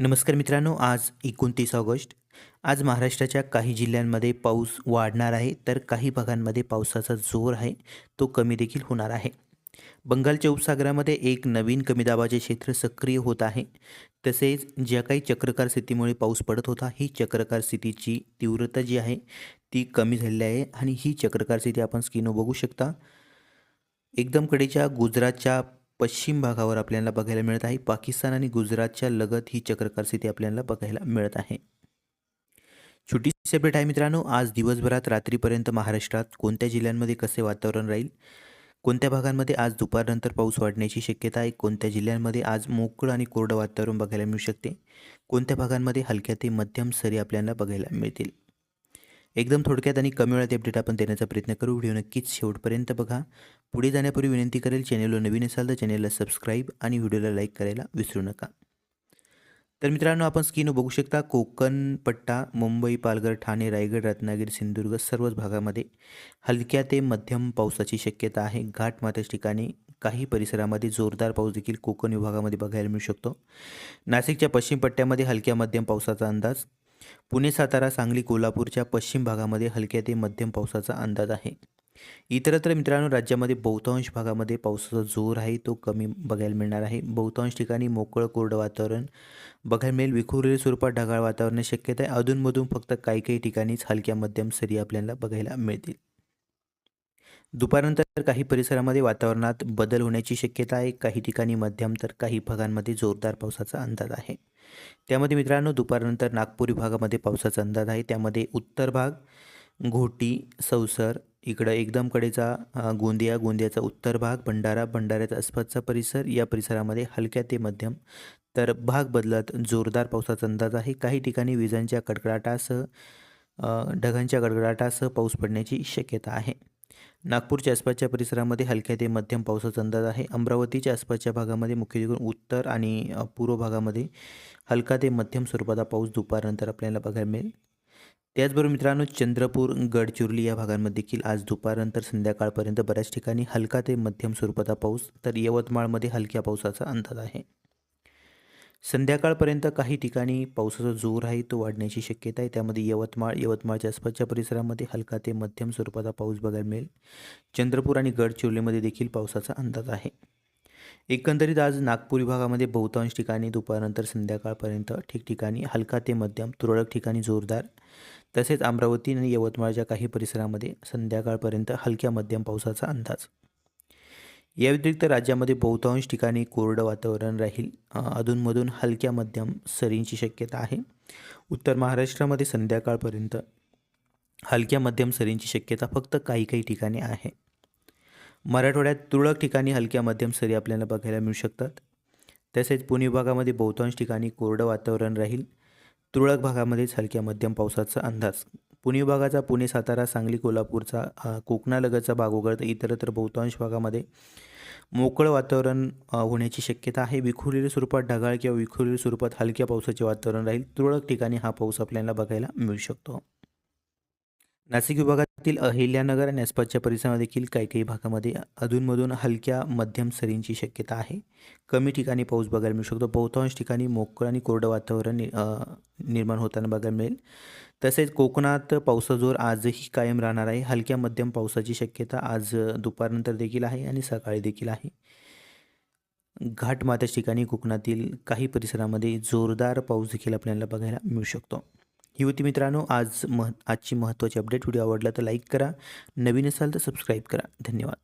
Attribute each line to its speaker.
Speaker 1: नमस्कार मित्रांनो आज एकोणतीस ऑगस्ट. आज महाराष्ट्राच्या काही जिल्ह्यांमध्ये पाऊस वाढणार आहे तर काही भागांमध्ये पावसाचा जोर आहे तो कमी देखील होणार आहे. बंगालच्या उपसागरामध्ये एक नवीन कमी दाबाचे क्षेत्र सक्रिय होत आहे. तसेच ज्या काही चक्रकार स्थितीमुळे पाऊस पडत होता ही चक्रकार स्थितीची तीव्रता जी आहे ती कमी झालेली आहे आणि ही चक्रकार स्थिती आपण स्क्रीनवर बघू शकता. एकदम कडेच्या गुजरातच्या पश्चिम भागावर आपल्याला बघायला मिळत आहे. पाकिस्तान आणि गुजरातच्या लगत ही चक्रकार स्थिती आपल्याला बघायला मिळत आहे. छोटी सेपरेट आहे मित्रांनो. आज दिवसभरात रात्रीपर्यंत महाराष्ट्रात कोणत्या जिल्ह्यांमध्ये कसे वातावरण राहील? कोणत्या भागांमध्ये आज दुपारनंतर पाऊस वाढण्याची शक्यता आहे? कोणत्या जिल्ह्यांमध्ये आज मोकळं आणि कोरडं वातावरण बघायला मिळू शकते? कोणत्या भागांमध्ये हलक्या ते मध्यम सरी आपल्याला बघायला मिळतील? एकदम थोडक्यात आणि कमी वेळात अपडेट आपण देण्याचा प्रयत्न करू. व्हिडिओ नक्कीच शेवटपर्यंत बघा. पुढे जाण्यापूर्वी विनंती करेल चॅनेलवर नवीन असाल तर चॅनेलला सबस्क्राईब आणि व्हिडिओला लाईक करायला विसरू नका. तर मित्रांनो आपण स्क्रीनवर बघू शकता कोकण पट्टा मुंबई पालघर ठाणे रायगड रत्नागिरी सिंधुदुर्ग सर्वच भागामध्ये हलक्या ते मध्यम पावसाची शक्यता आहे. घाटमाथ्याच्या ठिकाणी काही परिसरामध्ये जोरदार पाऊस देखील कोकण विभागामध्ये बघायला मिळू शकतो. नाशिकच्या पश्चिम पट्ट्यामध्ये हलक्या मध्यम पावसाचा अंदाज पुणे सातारा सांगली कोल्हापूरच्या पश्चिम भागामध्ये हलक्या ते मध्यम पावसाचा अंदाज आहे. इतरत्र मित्रांनो राज्यामध्ये बहुतांश भागामध्ये पावसाचा जोर आहे तो कमी बघायला मिळणार आहे. बहुतांश ठिकाणी मोकळं कोरडं वातावरण बघायला मिळेल. विखुरलेल्या स्वरूपात ढगाळ वातावरण शक्यता आहे. अधूनमधून फक्त काही काही ठिकाणीच हलक्या मध्यम सरी आपल्याला बघायला मिळतील. दुपारनंतर काही परिसरामध्ये वातावरणात बदल होण्याची शक्यता आहे. काही ठिकाणी मध्यम तर काही भागांमध्ये जोरदार पावसाचा अंदाज आहे. त्यामध्ये मित्रांनो दुपारनंतर नागपूर विभागामध्ये पावसाचा अंदाज आहे. त्यामध्ये उत्तर भाग घोटी सौसर इकडं एकदमकडेचा गोंदिया गोंदियाचा उत्तर भाग भंडारा भंडाऱ्याचा आसपासचा परिसर या परिसरामध्ये हलक्या ते मध्यम तर भाग बदलत जोरदार पावसाचा अंदाज आहे. काही ठिकाणी विजांच्या कडकडाटासह ढगांच्या गडगडाटासह पाऊस पडण्याची शक्यता आहे. नागपूरच्या आसपासच्या परिसरामध्ये हलक्या ते मध्यम पावसाचा अंदाज आहे. अमरावतीच्या आसपासच्या भागामध्ये मुख्य करून उत्तर आणि पूर्व भागामध्ये हलका ते मध्यम स्वरूपाचा पाऊस दुपारनंतर आपल्याला बघायला मिळेल. त्याचबरोबर मित्रांनो चंद्रपूर गडचिरोली या भागांमध्ये देखील आज दुपारनंतर संध्याकाळपर्यंत बऱ्याच ठिकाणी हलका ते मध्यम स्वरूपाचा पाऊस तर यवतमाळमध्ये हलक्या पावसाचा अंदाज आहे. संध्याकाळपर्यंत काही ठिकाणी पावसाचा जोर आहे तो वाढण्याची शक्यता आहे. त्यामध्ये यवतमाळ यवतमाळच्या आसपासच्या परिसरामध्ये हलका ते मध्यम स्वरूपाचा पाऊस बघायला मिळेल. चंद्रपूर आणि गडचिरोलीमध्ये देखील पावसाचा अंदाज आहे. एकंदरीत आज नागपूर विभागामध्ये बहुतांश ठिकाणी दुपारनंतर संध्याकाळपर्यंत ठिकठिकाणी हलका ते मध्यम तुरळक ठिकाणी जोरदार. तसेच अमरावती आणि यवतमाळच्या काही परिसरामध्ये संध्याकाळपर्यंत हलक्या मध्यम पावसाचा अंदाज. या व्यतिरिक्त राज्यामध्ये बहुतांश ठिकाणी कोरडं वातावरण राहील. अधूनमधून हलक्या मध्यम सरींची शक्यता आहे. उत्तर महाराष्ट्रामध्ये संध्याकाळपर्यंत हलक्या मध्यम सरींची शक्यता फक्त काही काही ठिकाणी आहे. मराठवाड्यात तुरळक ठिकाणी हलक्या मध्यम सरी आपल्याला बघायला मिळू शकतात. तसेच पुणे विभागामध्ये बहुतांश ठिकाणी कोरडं वातावरण राहील. तुरळक भागामध्येच हलक्या मध्यम पावसाचा अंदाज. पुणे विभागाचा पुणे सातारा सांगली कोल्हापूरचा कोकणालगतचा भाग वगळता इतरत्र बहुतांश भागामध्ये मोकळं वातावरण होण्याची शक्यता आहे. विखुरलेल्या स्वरूपात ढगाळ किंवा विखुरलेल्या स्वरूपात हलक्या पावसाचे वातावरण राहील. तुरळक ठिकाणी हा पाऊस आपल्याला बघायला मिळू शकतो. नाशिक विभागातील अहिल्यानगर आणि आसपासच्या परिसरामध्ये देखील काही काही भागामध्ये अधूनमधून हलक्या मध्यम सरींची शक्यता आहे. कमी ठिकाणी पाऊस बघायला मिळू शकतो. बहुतांश ठिकाणी मोकळं आणि कोरडं वातावरण निर्माण होताना बघायला मिळेल. तसेच कोकणात पावसाचा जोर आजही कायम राहणार आहे. हलक्या मध्यम पावसाची शक्यता आज दुपारनंतर देखील आहे आणि सकाळी देखील आहे. घाटमाथ्याच्या ठिकाणी कोकणातील काही परिसरामध्ये जोरदार पाऊस देखील आपल्याला बघायला मिळू शकतो. ही होती मित्रांनो आज मह आजची महत्त्वाची अपडेट. व्हिडिओ आवडला तर लाईक करा. नवीन असाल तर सबस्क्राईब करा. धन्यवाद.